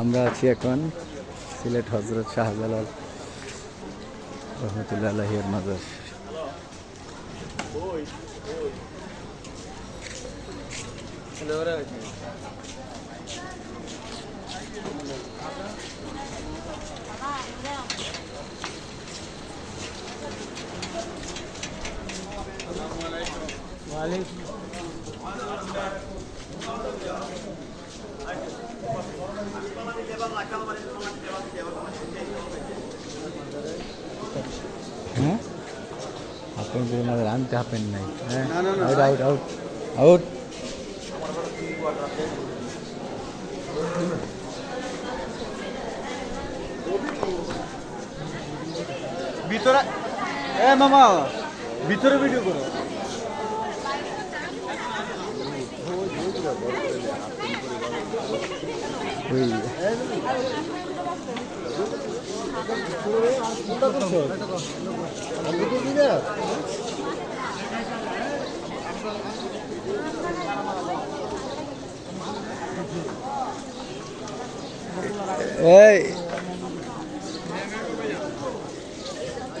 আমরা আছি এখন সিলেট হজরত শাহজালাল রহমতুল্লাহ আলহিয়ার মাজার। হ্যাঁ? হাফেন করে মাজার আনতে হাফেন নাই হ্যাঁ? আউট আউট আউট আউট ভিতরে এ মামা ভিতরে ভিডিও করো। ওই এই।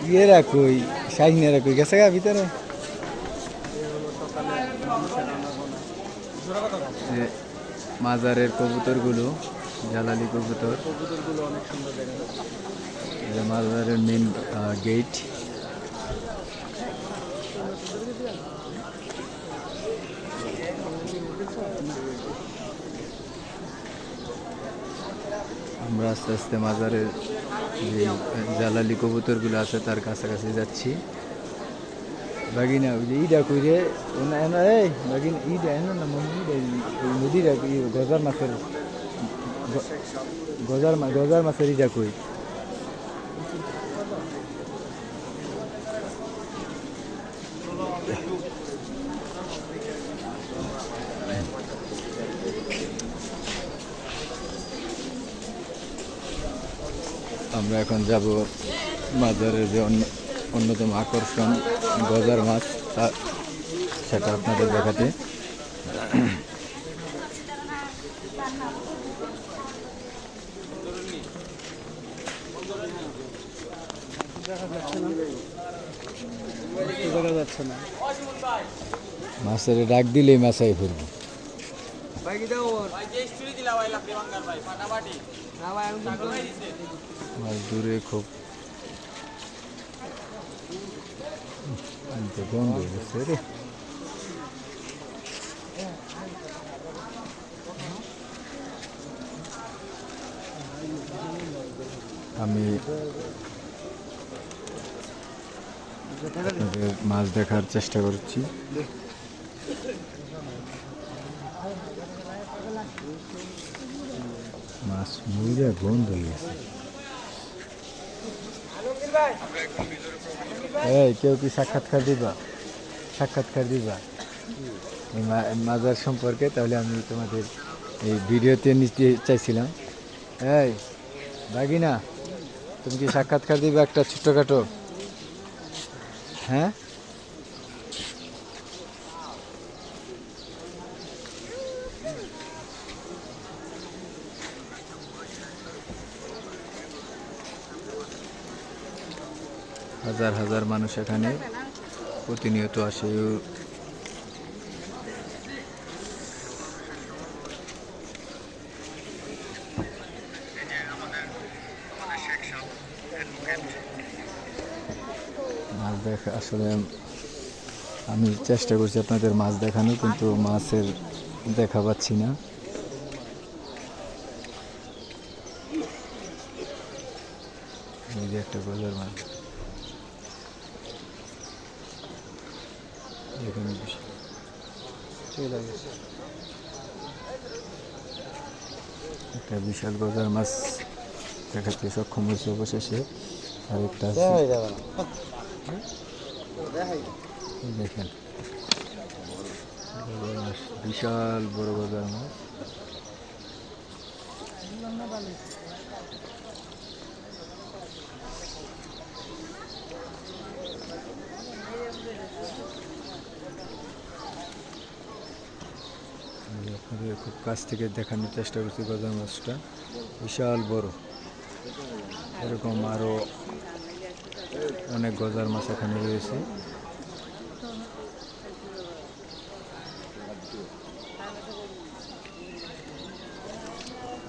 ইয়েরা কই? শাহিনেরা কই? গেছে গা ভিতরে? মাজারের কবুতরগুলো জালালি কবুতর। এটা মাজারের মেন গেট আমরা আস্তে আস্তে মাজারের যে জালালি কবুতরগুলো আছে, তার কাছাকাছি যাচ্ছি। বাগিনা, ওই যে ইটা কইরে ওনা, এনা, এই, বাগিনা ইটা এনা না মনে ইটা এই নদীটা ই গজার মাছের গজার গজার মাছের ইটা কই? আমরা এখন যাব মাজারের যে অন্য অন্যতম আকর্ষণ গজার মাছ সেটা আপনাদের দেখাতে। দেখা যাচ্ছে না। মাছের ডাক দিলেই মাছাই ফুরবো। মাছ দূরে খুব। আনতে গন্ধ হচ্ছে রে। আমি মাছ দেখার চেষ্টা করছি। মাছ মুড়ে গন্ধ হয়ে গেছে এই, কেউ কি সাক্ষাৎকার দিবা? সাক্ষাৎকার দিবা? মাজার সম্পর্কে, তাহলে আমি তোমাদের এই ভিডিওতে নিতে চাইছিলাম। এই, বাগিনা, তুমি কি সাক্ষাৎকার দিবে একটা ছোট্টখাটো হ্যাঁ? হাজার হাজার মানুষ এখানে প্রতিনিয়ত আসে। মাছ দেখা, আসলে আমি চেষ্টা করছি আপনাদের মাছ দেখানো কিন্তু মাছের দেখা পাচ্ছি না। এই যে একটা গজার মাছ। এখানে একটা বিশাল গজার মাছ দেখাতে সক্ষম হয়েছে অবশেষে। আর দেখেন। বিশাল বড় গজার মাছ খুব কাছ থেকে দেখানোর চেষ্টা করছি গজার মাছটা। বিশাল বড়। এরকম আরও অনেক গজার মাছ এখানে রয়েছে।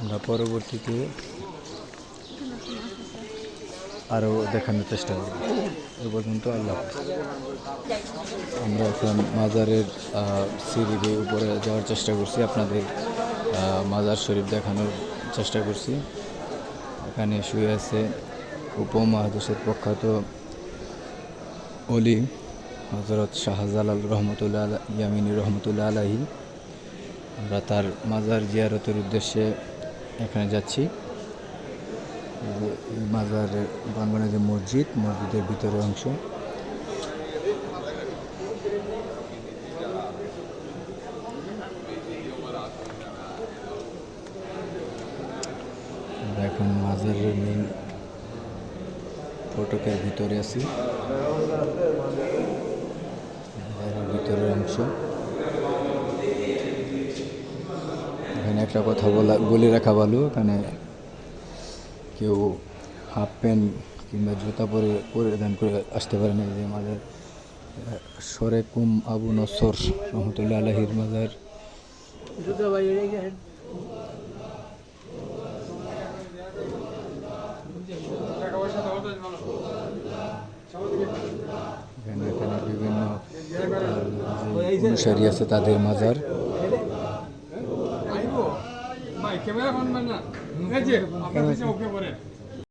আমরা পরবর্তীতে আরও দেখানোর চেষ্টা করব। এ পর্যন্ত আল্লাহ আমরা এখন মাজারের আহ, সিঁড়ি দিয়ে উপরে যাওয়ার চেষ্টা করছি। আপনাদের মাজার শরীফ দেখানোর চেষ্টা করছি। এখানে শুয়ে আছে উপমহাদেশের প্রখ্যাত অলি হজরত শাহজালাল রহমতুল্লাহ ইয়ামিনী রহমতুল্লাহ আলাহি আমরা তার মাজার জিয়ারতের উদ্দেশ্যে এখানে যাচ্ছি। মাজারের প্রাঙ্গনে যে মসজিদ, মসজিদের ভিতরের অংশ। আমরা এখন মাজারের মেন ফটকের ভিতরে আছি মাজারের ভিতরের অংশ। এখানে একটা কথা বলা বলে রাখা ভালো, এখানে কেউ হাফ প্যান্ট কিংবা জুতা পরে পরিধান করে আসতে পারে না যে মাজার সরে কুম আবু নসর রহমতুল্লাহ আলহির মাজার এখানে এখানে বিভিন্ন আহ, যে অনুসারী আছে তাদের মাজার। ক্যামেরা